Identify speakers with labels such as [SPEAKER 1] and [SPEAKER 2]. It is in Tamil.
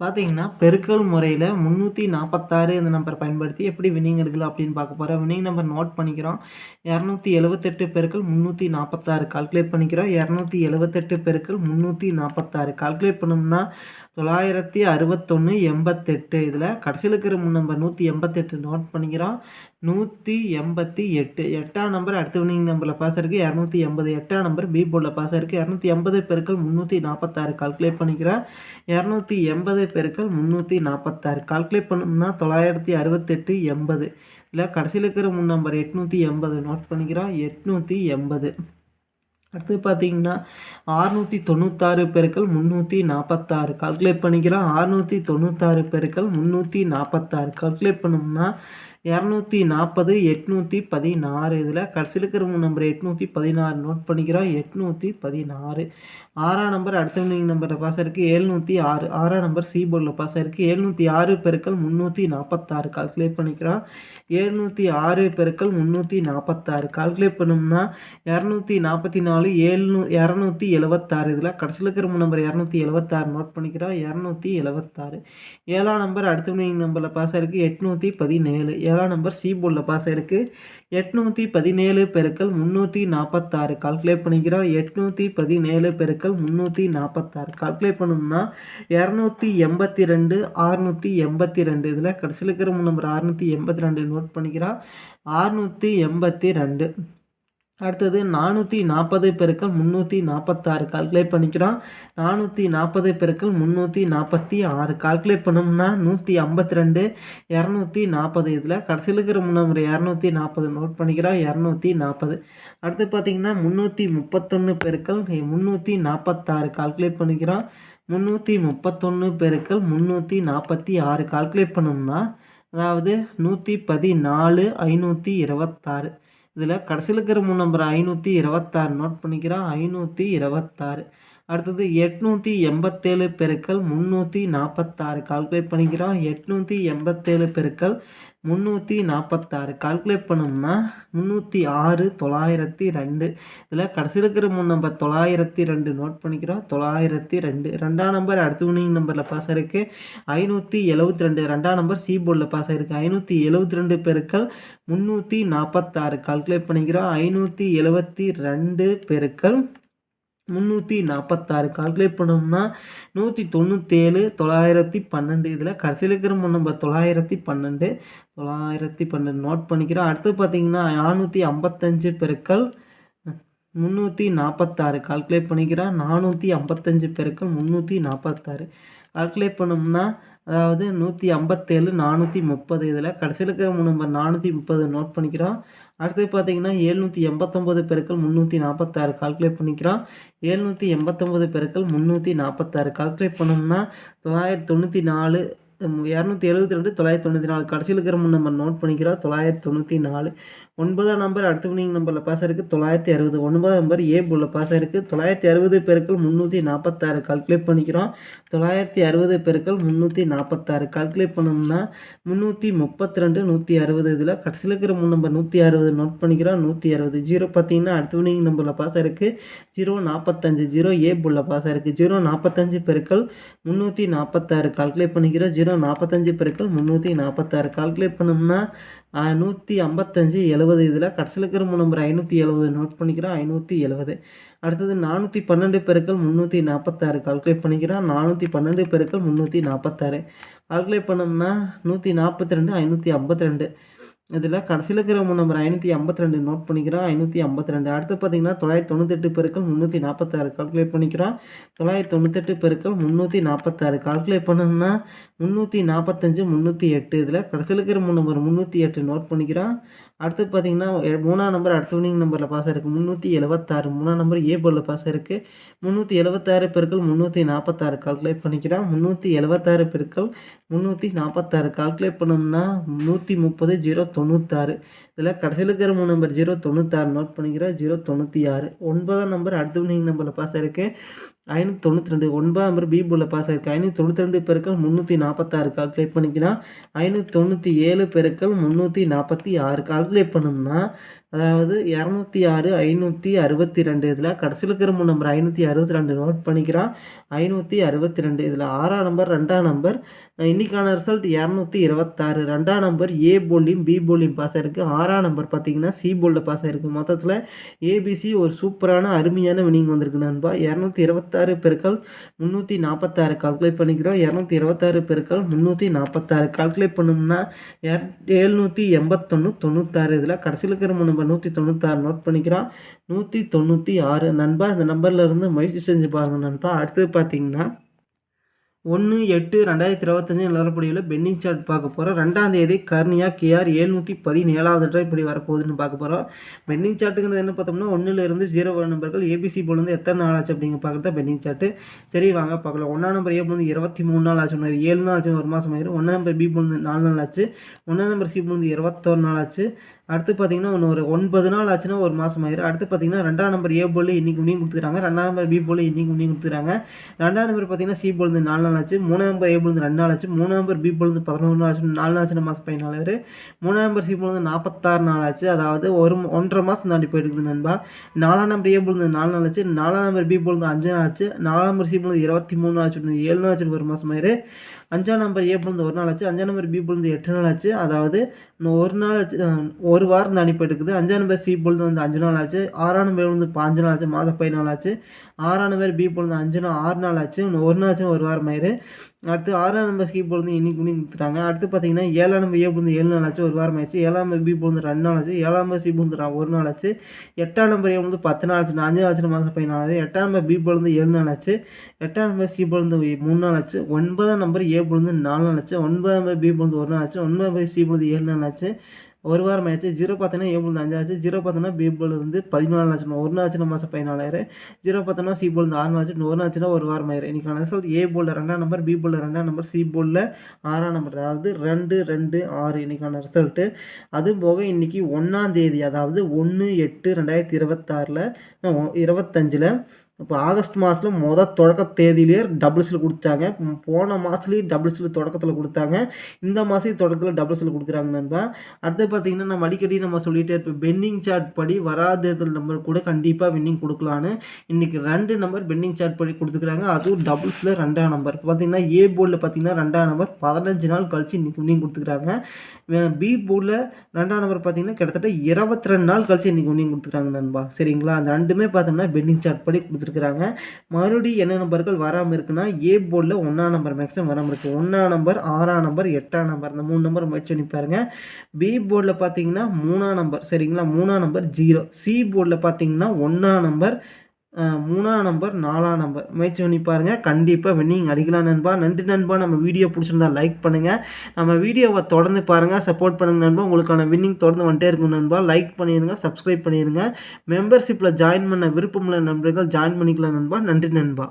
[SPEAKER 1] பார்த்தீங்கன்னா பெருக்கல் முறையில் முந்நூற்றி நாற்பத்தாறு இந்த நம்பர் பயன்படுத்தி எப்படி வினிங் எடுக்கலாம் அப்படின்னு பார்க்க போகிறோம் வினிங் நம்பர் நோட் பண்ணிக்கிறோம். இரநூத்தி எழுபத்தெட்டு பெருக்கள் முந்நூற்றி நாற்பத்தாறு கால்குலேட் பண்ணிக்கிறோம். இரநூத்தி எழுபத்தெட்டு பெருக்கள் முந்நூற்றி நாற்பத்தாறு கால்குலேட் பண்ணோம்னா தொள்ளாயிரத்தி அறுபத்தொன்று எண்பத்தெட்டு. இதில் கடைசியில் இருக்கிற முன் நம்பர் நூற்றி எண்பத்தெட்டு நோட் பண்ணிக்கிறோம். நூற்றி எண்பத்தி எட்டு. எட்டாம் நம்பர் அடுத்த வினிங் நம்பரில் பாஸ் இருக்குது இரநூத்தி எண்பது. எட்டாம் நம்பர் பி போர்டில் பாஸ் இருக்குது இரநூத்தி எண்பது பெருக்கள் முந்நூற்றி நாற்பத்தாறு கால்குலேட் பண்ணிக்கிறேன் இரநூத்தி எண்பது பெருக்கள் முந்நூற்றி நாற்பத்தாறு கால்குலேட் பண்ணோம்னா தொள்ளாயிரத்தி அறுபத்தெட்டு எண்பது. இல்லை கடைசியில் இருக்கிற முன் நம்பர் எட்நூற்றி எண்பது நோட் பண்ணிக்கிறோம். எட்நூற்றி எண்பது. அடுத்து பார்த்தீங்கன்னா ஆறுநூற்றி தொண்ணூத்தாறு பெருக்கள் முந்நூற்றி நாற்பத்தாறு கால்குலேட் பண்ணிக்கிறோம். ஆறுநூற்றி தொண்ணூத்தாறு பெருக்கள் முந்நூற்றி நாற்பத்தாறு கால்குலேட் பண்ணோம்னா இரநூத்தி நாற்பது எட்நூற்றி பதினாறு இதில் கடைசியில் இருக்கிற நம்பர் எட்நூற்றி பதினாறு நோட் பண்ணிக்கிறோம். எட்நூற்றி பதினாறு. ஆறாம் நம்பர் அடுத்த நம்பரில் பாஸ் இருக்குது ஏழ்நூற்றி ஆறு. ஆறாம் நம்பர் சி போர்டில் பாஸ் இருக்குது ஏழ்நூற்றி ஆறு பெருக்கள் முந்நூற்றி நாற்பத்தாறு. கால்குலேட் பண்ணிக்கிறோம். எழுநூற்றி ஆறு பெருக்கள் முந்நூற்றி நாற்பத்தாறு. கால்குலேட் பண்ணோம்னா இரநூத்தி நாற்பத்தி நாலு ஏழ்நூ இரநூத்தி எழுபத்தாறு இதில் கடைசியில் இருக்கிற நம்பர் இரநூத்தி எழுபத்தாறு நோட் பண்ணிக்கிறோம். இரநூத்தி எழுபத்தாறு ஏழாம் நம்பர் அடுத்த நம்பரில் பாஸ் இருக்குது எட்நூற்றி பதினேழு. ஏழாம் நம்பர் சி போர்டில் பாஸ் ஆகிருக்கு எட்நூற்றி பதினேழு பெருக்கள் முந்நூற்றி நாற்பத்தாறு கால்குலேட் பண்ணிக்கிறோம் எட்நூற்றி பதினேழு பெருக்கள் முந்நூற்றி நாற்பத்தாறு கால்குலேட் பண்ணோம்னா இரநூத்தி எண்பத்தி ரெண்டு அறுநூற்றி எண்பத்தி ரெண்டு. இதில் கடைசியில் இருக்கிற நம்பர் அறுநூற்றி எண்பத்தி ரெண்டு நோட் பண்ணிக்கிறோம் அறுநூற்றி எண்பத்தி ரெண்டு. அடுத்தது நானூற்றி நாற்பது பெருக்கள் முந்நூற்றி நாற்பத்தாறு கால்குலேட் பண்ணிக்கிறோம். நானூற்றி நாற்பது பெருக்கள் முந்நூற்றி நாற்பத்தி ஆறு கால்குலேட் பண்ணோம்னா நூற்றி ஐம்பத்தி ரெண்டு இரநூத்தி நாற்பது இதில் கடைசியில் இருக்கிற முன்னமுறை இரநூத்தி நாற்பது நோட் பண்ணிக்கிறோம். இரநூத்தி நாற்பது அடுத்து பார்த்திங்கன்னா முந்நூற்றி முப்பத்தொன்று பெருக்கள் முந்நூற்றி நாற்பத்தாறு கால்குலேட் பண்ணிக்கிறோம். முந்நூற்றி முப்பத்தொன்று பெருக்கள் முந்நூற்றி நாற்பத்தி ஆறு கால்குலேட் பண்ணோம்னா அதாவது நூற்றி பதினாலு ஐநூற்றி இருபத்தாறு. இதில் கடைசியில் இருக்கிற மூணு நம்பர் ஐநூற்றி இருபத்தாறு நோட் பண்ணிக்கிறோம் ஐநூற்றி இருபத்தாறு. அடுத்தது எட்நூற்றி எண்பத்தேழு பெருக்கள் முந்நூற்றி நாற்பத்தாறு கால்குலேட் பண்ணிக்கிறோம். எட்நூற்றி எண்பத்தேழு பெருக்கள் முந்நூற்றி நாற்பத்தாறு கால்குலேட் பண்ணோம்னா முந்நூற்றி ஆறு தொள்ளாயிரத்தி ரெண்டு. இதில் கடைசியில் இருக்கிற மூணு நம்பர் தொள்ளாயிரத்தி ரெண்டு நோட் பண்ணிக்கிறோம். தொள்ளாயிரத்தி ரெண்டு. ரெண்டாம் நம்பர் அடுத்த உனிங் நம்பரில் பாஸ் ஆயிருக்கு. ஐநூற்றி எழுபத்தி ரெண்டு. ரெண்டாம் நம்பர் சி போர்டில் பாஸ் ஆயிருக்கு. ஐநூற்றி எழுபத்தி ரெண்டு பெருக்கள் முந்நூற்றி நாற்பத்தாறு கால்குலேட் பண்ணிக்கிறோம். ஐநூற்றி எழுபத்தி ரெண்டு பெருக்கள் முந்நூற்றி நாற்பத்தாறு கால்குலேட் பண்ணோம்னா நூற்றி தொண்ணூற்றேழு தொள்ளாயிரத்தி பன்னெண்டு. இதில் கடைசியில் இருக்கிற நம்பர் தொள்ளாயிரத்தி பன்னெண்டு. தொள்ளாயிரத்தி பன்னெண்டு நோட் பண்ணிக்கிறோம். அடுத்து பார்த்தீங்கன்னா நானூற்றி ஐம்பத்தஞ்சு பெருக்கள் முந்நூற்றி நாற்பத்தாறு கால்குலேட் பண்ணிக்கிறோம். நானூற்றி ஐம்பத்தஞ்சு பெருக்கள் முந்நூற்றி நாற்பத்தாறு கால்குலேட் பண்ணோம்னா அதாவது நூற்றி ஐம்பத்தேழு நானூற்றி முப்பது இதில் கடைசியில் இருக்கிற நம்பர் நானூற்றி முப்பது நோட் பண்ணிக்கிறோம். அடுத்து பார்த்தீங்கன்னா எழுநூற்றி எண்பத்தொம்போது பெருக்கள் முந்நூற்றி நாற்பத்தாறு கால்குலேட் பண்ணிக்கிறோம். ஏழ்நூற்றி எண்பத்தொம்போது பெருக்கள் முந்நூற்றி நாற்பத்தாறு கால்குலேட் பண்ணோம்னா தொள்ளாயிரத்தி தொண்ணூற்றி நாலு இரநூத்தி எழுபத்தி ரெண்டு தொள்ளாயிரத்தி தொண்ணூற்றி நாலு. கடைசியில் இருக்கிற நம்பர் நோட் பண்ணிக்கிறோம். தொள்ளாயிரத்தி தொண்ணூற்றி நாலு. ஒன்பதாம் நம்பர் அடுத்த வினிங் நம்பரில் பாஸ் இருக்குது தொள்ளாயிரத்தி அறுபது. ஒன்பதாம் நம்பர் ஏ புள்ள பாஸ் இருக்குது தொள்ளாயிரத்தி அறுபது பெருக்கள் முந்நூற்றி நாற்பத்தாறு கால்குலேட் பண்ணிக்கிறோம். தொள்ளாயிரத்தி அறுபது பெருக்கள் முந்நூற்றி நாற்பத்தாறு கால்குலேட் பண்ணோம்னா முந்நூற்றி முப்பத்தி ரெண்டு நூற்றி அறுபது இதில். கடைசியில் இருக்கிற மூணு நம்பர் நூற்றி அறுபது. நோட் பண்ணிக்கிறோம். நூற்றி அறுபது. ஜீரோ பார்த்தீங்கன்னா அடுத்த வினிங் நம்பரில் பாஸ் இருக்குது ஜீரோ நாற்பத்தஞ்சு ஜீரோ ஏ புள்ள பாஸ் இருக்குது ஜீரோ நாற்பத்தஞ்சு பெருக்கள் முந்நூற்றி நாற்பத்தாறு கால்குலேட் பண்ணிக்கிறோம். ஜீரோ நாற்பத்தஞ்சு பெருக்கள் முந்நூற்றி நாற்பத்தாறு கால்குலேட் பண்ணோம்னா நூற்றி ஐம்பத்தஞ்சு எழுபது இதில் கடைசியில் இருக்கிற நம்பர் ஐநூற்றி எழுபது நோட் பண்ணிக்கிறோம் ஐநூற்றி எழுபது அடுத்தது நானூற்றி பன்னெண்டு பெருக்கள் முந்நூற்றி நாற்பத்தாறு கால்குலேட் பண்ணிக்கிறோம் நானூற்றி பன்னெண்டு பெருக்கள் முந்நூற்றி நாற்பத்தாறு கால்குலேட் பண்ணோம்னா நூற்றி நாற்பத்தி ரெண்டு ஐநூற்றி ஐம்பத்தி ரெண்டு. இதில் கடைசியில் இருக்கிற நம்பர் ஐநூற்றி ஐம்பத்தி ரெண்டு நோட் பண்ணிக்கிறோம் ஐநூற்றி ஐம்பத்தி ரெண்டு அடுத்து பார்த்தீங்கன்னா தொள்ளாயிரத்தி தொண்ணூத்தெட்டு பெருக்கள் முந்நூற்றி நாற்பத்தாறு கால்குலேட் பண்ணிக்கிறோம் தொள்ளாயிரத்தி தொண்ணூத்தெட்டு பெருக்கள் முந்நூற்றி நாற்பத்தாறு கால்குலேட் பண்ணோம்னா முந்நூற்றி நாற்பத்தஞ்சு முந்நூற்றி எட்டு. இதில் கடைசியில் இருக்கிற நம்பர் முந்நூற்றி எட்டு நோட் பண்ணிக்கிறோம் அடுத்து பார்த்தீங்கன்னா மூணாம் நம்பர் அடுத்த வினிங் நம்பரில் பாஸ் இருக்குது முந்நூற்றி எழுபத்தாறு மூணாம் நம்பர் ஏ போர்டில் பாஸ் இருக்குது முந்நூற்றி எழுபத்தாறு பெருக்கள் முந்நூற்றி நாற்பத்தாறு கால்குலேட் பண்ணிக்கிறான். முந்நூற்றி எழுபத்தாறு பெருக்கள் முந்நூற்றி நாற்பத்தாறு கால்குலேட் பண்ணோம்னா நூற்றி முப்பது ஜீரோ தொண்ணூத்தாறு. இதில் கடைசியில் இருக்கிற மூணு நம்பர் ஜீரோ தொண்ணூத்தாறு நோட் பண்ணிக்கிறேன் ஜீரோ தொண்ணூற்றி ஆறு ஒன்பதாம் நம்பர் அடுத்த வினிங் நம்பரில் பாஸ் இருக்குது ஐநூற்றி தொண்ணூற்றி ரெண்டு. ஒன்பதாம் நம்பர் பி போர்டில் பாஸ் ஆயிருக்கு. ஐநூற்றி தொண்ணூற்றி ரெண்டு பெருக்கள் முந்நூற்றி நாற்பத்தாறு கால்குலேட் பண்ணிக்கலாம் ஐநூற்றி தொண்ணூற்றி ஏழு பெருக்கள் முந்நூற்றி நாற்பத்தி ஆறு கால்குலேட் பண்ணோம்னா அதாவது இரநூத்தி ஆறு ஐநூற்றி அறுபத்தி ரெண்டு. இதில் கடைசியில் இருக்கிற மூணு நம்பர் ஐநூற்றி அறுபத்தி ரெண்டு நோட் பண்ணிக்கிறான் ஐநூற்றி அறுபத்தி ரெண்டு. இதில் ஆறாம் நம்பர் ரெண்டாம் நம்பர் இன்றைக்கான ரிசல்ட் இரநூத்தி இருபத்தாறு. ரெண்டாம் நம்பர் ஏ போலியும் பி போலியும் பாஸ் ஆயிருக்கு. ஆறாம் நம்பர் பார்த்தீங்கன்னா சி போலில் பாஸ் ஆயிருக்கு. மொத்தத்தில் ஏபிசி ஒரு சூப்பரான அருமையான வினிங் வந்திருக்கு நண்பா. இரநூத்தி இருபத்தாறு பெருக்கள் முந்நூற்றி நாற்பத்தாறு கால்குலேட் பண்ணிக்கிறோம். இரநூத்தி இருபத்தாறு பெருக்கள் முந்நூற்றி நாற்பத்தாறு கால்குலேட் பண்ணோம்னா ஏழ்நூற்றி எண்பத்தொன்று தொண்ணூத்தாறு. இதில் கடைசியில் இருக்கிற நம்பர் நூற்றி தொண்ணூத்தாறு நோட் பண்ணிக்கிறோம். நூற்றி தொண்ணூற்றி ஆறு. நண்பா இந்த நம்பரில் இருந்து முயற்சி செஞ்சு பாருங்கள் நண்பா. அடுத்தது பார்த்தீங்கன்னா ஒன்று எட்டு ரெண்டாயிரத்தி இருபத்தஞ்சு நிலப்படியில் பென்னிங் சார்ட் பார்க்க போகிறோம் ரெண்டாம் தேதி கர்னியா கேஆர் எழுநூற்றி பதினேழாவது ட்ரை இப்படி வரப்போகுதுன்னு பார்க்க போகிறோம் பென்னிங் சார்ட்டுங்கிறது என்ன பார்த்தோம்னா ஒன்றுலேருந்து ஜீரோ நம்பர்கள் ஏபிசி போலேருந்து எத்தனை நாள் ஆச்சு அப்படிங்க பார்க்குறது பென்னிங் சார்ட்டு சரி வாங்க பார்க்கலாம். ஒன்றாம் நம்பர் ஏ போலேருந்து இருபத்தி மூணு நாள் ஆச்சு ஒன்று ஏழு நாள் ஆச்சு ஒரு மாதம் ஆயிரும். ஒன்றாம் நம்பர் பி போலேருந்து நாலு நாள் ஆச்சு. ஒன்றாம் நம்பர் சி போலேருந்து இருபத்தொரு நாள் ஆச்சு. அடுத்து பார்த்தீங்கன்னா ஒன்று ஒரு ஒன்பது நாள் ஆச்சுன்னா ஒரு மாதம் ஆயிரும். அடுத்து பார்த்தீங்கன்னா ரெண்டாம் நம்பர் ஏ போல் இன்றைக்கி முடியும் கொடுத்துருக்காங்க ரெண்டாம் நம்பர் பி போல் இன்றைக்கி முடியும் கொடுத்துருக்காங்க ரெண்டாம் நம்பர் பார்த்தீங்கன்னா சி போல் நாலு நாள் ஆச்சு. மூணாம் நம்பர் ஏ போல் ரெண்டு நாள் ஆச்சு. மூணாம் நம்பர் பி போல் பதினொன்று நாள் ஆச்சு. நாலு நாள் ஆச்சு மாதம் பதினாலு மூணாம் நம்பர் சி போல் நாற்பத்தாறு நாள் ஆச்சு. அதாவது ஒரு ஒன்றரை மாதம் தாண்டி போயிருக்குது நண்பா. நாலாம் நம்பர் ஏ போல் நாலு நாள் ஆச்சு. நாலாம் நம்பர் பி போல் அஞ்சு நாள் ஆச்சு. நாலாம் நம்பர் சி போல் இருபத்தி மூணு ஆச்சு. ஏழு நாள் ஆச்சு ஒரு மாதம் ஆயிரு. அஞ்சாம் நம்பர் ஏ பிறந்து ஒரு நாள் ஆச்சு அஞ்சாம் நம்பர் பி பிறந்து எட்டு நாள் ஆச்சு அதாவது ஒரு நாள் ஆச்சு ஒரு வாரம் தாண்டி எடுக்குது அஞ்சாம் நம்பர் சி பொழுது வந்து அஞ்சு நாள் ஆச்சு ஆறாம் நம்பர் வந்து பாஞ்சு நாள் ஆச்சு மாதம் பதினாலு ஆச்சு ஆறாம் நம்பர் பி பொழுது அஞ்சு நாள் ஆறு நாள் ஆச்சு ஒரு நாள் ஆச்சு ஒரு வாரம் ஆயிரு அடுத்து ஆறாம் நம்பர் சி பொழுது இன்னைக்கு பண்ணி கொடுத்துட்டாங்க அடுத்து பார்த்தீங்கன்னா ஏழாம் நம்பர் ஏ பொழுது ஏழு நாள் ஆச்சு ஒரு வாரம் ஆயிடுச்சு ஏழாம் நம்பர் பி பொழுது ரெண்டு நாள் ஆச்சு ஏழாம் நம்பர் சி பொழுது ஒரு நாள் ஆச்சு எட்டாம் நம்பர் ஏ வந்து பத்து நாள் ஆச்சு அஞ்சு நாள் ஆச்சு மாதம் பதினாலு எட்டாம் நம்பர் பி பொழுது ஏழு நாள் ஆச்சு எட்டாம் நம்பர் சி பொழுது மூணு நாள் ஆச்சு ஒன்பதாம் நம்பர் ஏ பொழுது நாலு நாள் ஆச்சு ஒன்பதாம் பை பி பொழுது ஒரு நாள் ஆச்சு ஒன்பதாம் பை சி பொழுது ஏழு நாள் ஆச்சு. ஒரு வாரம் ஆயிடுச்சு ஜீரோ பார்த்தோன்னா ஏ பொழுது அஞ்சாச்சு ஜீரோ பார்த்தோன்னா பி பொழுது வந்து பதினாலு ஆச்சு ஒரு நாள் ஆச்சுன்னா மாதம் பதினாலாயிரம். ஜீரோ பார்த்தோன்னா சி பொழுது ஆறு நாள் ஆச்சு ஒரு ஆச்சுன்னா ஒரு வாரம் ஆயிரம். இன்றைக்கான ரிசல்ட் ஏ போலில் ரெண்டாம் நம்பர் பி போலில் ரெண்டாம் நம்பர் சி போலில் ஆறாம் நம்பர் அதாவது ரெண்டு ரெண்டு ஆறு இன்றைக்கான ரிசல்ட்டு அதுவும் போக இன்றைக்கி ஒன்றாம் தேதி அதாவது ஒன்று எட்டு ரெண்டாயிரத்தி இருபத்தாறில் இருபத்தஞ்சில் இப்போ ஆகஸ்ட் மாதத்தில் மொதல் தொடக்க தேதியிலேயே டபுள்ஸில் கொடுத்தாங்க. போன மாதத்துலேயும் டபுள்ஸில் தொடக்கத்தில் கொடுத்தாங்க. இந்த மாதம் தொடக்கத்தில் டபுள்ஸில் கொடுக்குறாங்க நண்பா. அடுத்து பார்த்தீங்கன்னா நம்ம அடிக்கடி நம்ம சொல்லிகிட்டே இருப்போம். பெண்டிங் சார்ட் படி வராத நம்பர் கூட கண்டிப்பாக வின்னிங் கொடுக்கலான்னு இன்றைக்கி ரெண்டு நம்பர் பெண்டிங் சார்ட் படி கொடுத்துக்கிறாங்க. அதுவும் டபுள்ஸில் ரெண்டாம் நம்பர் பார்த்தீங்கன்னா ஏ போர்டில் பார்த்தீங்கன்னா ரெண்டாம் நம்பர் பதினஞ்சு நாள் கழிச்சு இன்றைக்கி வின்னிங் கொடுத்துருக்காங்க பி போர்டில் ரெண்டாம் நம்பர் பார்த்தீங்கன்னா கிட்டத்தட்ட இருபத்தி ரெண்டு நாள் கழிச்சு இன்றைக்கி வின்னிங் கொடுத்துக்கிறாங்க நண்பா. சரிங்களா? அந்த ரெண்டுமே பார்த்தோம்னா பெண்டிங் சார்ட் படி கொடுத்துருக்காங்க. கொடுத்துருக்குறாங்க. மறுபடியும் என்ன நம்பர்கள் வராமல் இருக்குன்னா ஏ போர்டில் ஒன்றாம் நம்பர் மேக்ஸிமம் வராமல் இருக்குது ஒன்றாம் நம்பர் ஆறாம் நம்பர் எட்டாம் நம்பர் இந்த மூணு நம்பர் முயற்சி பண்ணி பாருங்கள் பி போர்டில் பார்த்தீங்கன்னா மூணாம் நம்பர் சரிங்களா? மூணாம் நம்பர் ஜீரோ சி போர்டில் பார்த்தீங்கன்னா ஒன்றாம் நம்பர் மூணாம் நம்பர் நாலாம் நம்பர். முயற்சி பண்ணி பாருங்கள் கண்டிப்பாக வின்னிங் அடிக்கலாம் நண்பா. நன்றி நண்பா. நம்ம வீடியோ பிடிச்சிருந்தா லைக் பண்ணுங்கள் நம்ம வீடியோவை தொடர்ந்து பாருங்கள் சப்போர்ட் பண்ணுங்கள் நண்பா. உங்களுக்கான வின்னிங் தொடர்ந்து வந்துட்டே இருக்கும் நண்பா. லைக் பண்ணிடுங்க சப்ஸ்கிரைப் பண்ணிடுங்க மெம்பர்ஷிப்பில் ஜாயின் பண்ண விருப்பமுள்ள நண்பர்கள் ஜாயின் பண்ணிக்கலாம் நண்பா. நன்றி நண்பா.